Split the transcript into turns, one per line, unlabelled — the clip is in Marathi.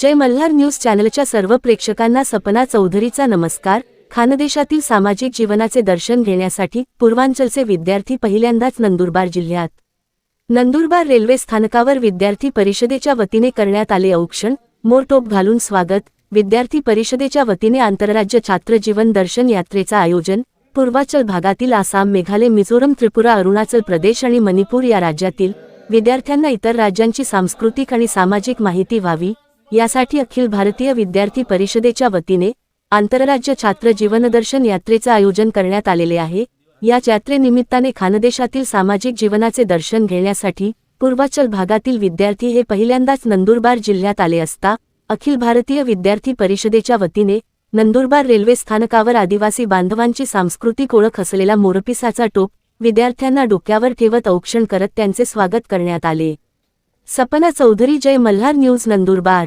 जय मल्हार न्यूज चॅनलच्या सर्व प्रेक्षकांना सपना चौधरीचा नमस्कार. खानदेशातील सामाजिक जीवनाचे दर्शन घेण्यासाठी पूर्वांचलचे विद्यार्थी पहिल्यांदाच नंदुरबार जिल्ह्यात. नंदुरबार रेल्वे स्थानकावर विद्यार्थी परिषदेच्या वतीने करण्यात आले औक्षण मोरटोप घालून स्वागत. विद्यार्थी परिषदेच्या वतीने आंतरराज्य छात्र जीवन दर्शन यात्रेचा आयोजन पूर्वाचल भागातील आसाम मेघालय मिझोरम त्रिपुरा अरुणाचल प्रदेश आणि मणिपूर या राज्यातील विद्यार्थ्यांना इतर राज्यांची सांस्कृतिक आणि सामाजिक माहिती व्हावी. यासाठी अखिल भारतीय विद्यार्थी परिषदेच्या वतीने आंतरराज्य छात्र जीवनदर्शन यात्रेचं आयोजन करण्यात आलेले आहे. या यात्रेनिमित्ताने खानदेशातील सामाजिक जीवनाचे दर्शन घेण्यासाठी पूर्वाचल भागातील विद्यार्थी हे पहिल्यांदाच नंदुरबार जिल्ह्यात आले असता अखिल भारतीय विद्यार्थी परिषदेच्या वतीने नंदुरबार रेल्वे स्थानकावर आदिवासी बांधवांची सांस्कृतिक ओळख असलेला मोरपिसाचा टोप विद्यार्थ्यांना डोक्यावर ठेवत औक्षण करत त्यांचे स्वागत करण्यात आले. सपना चौधरी जय मल्हार न्यूज नंदुरबार.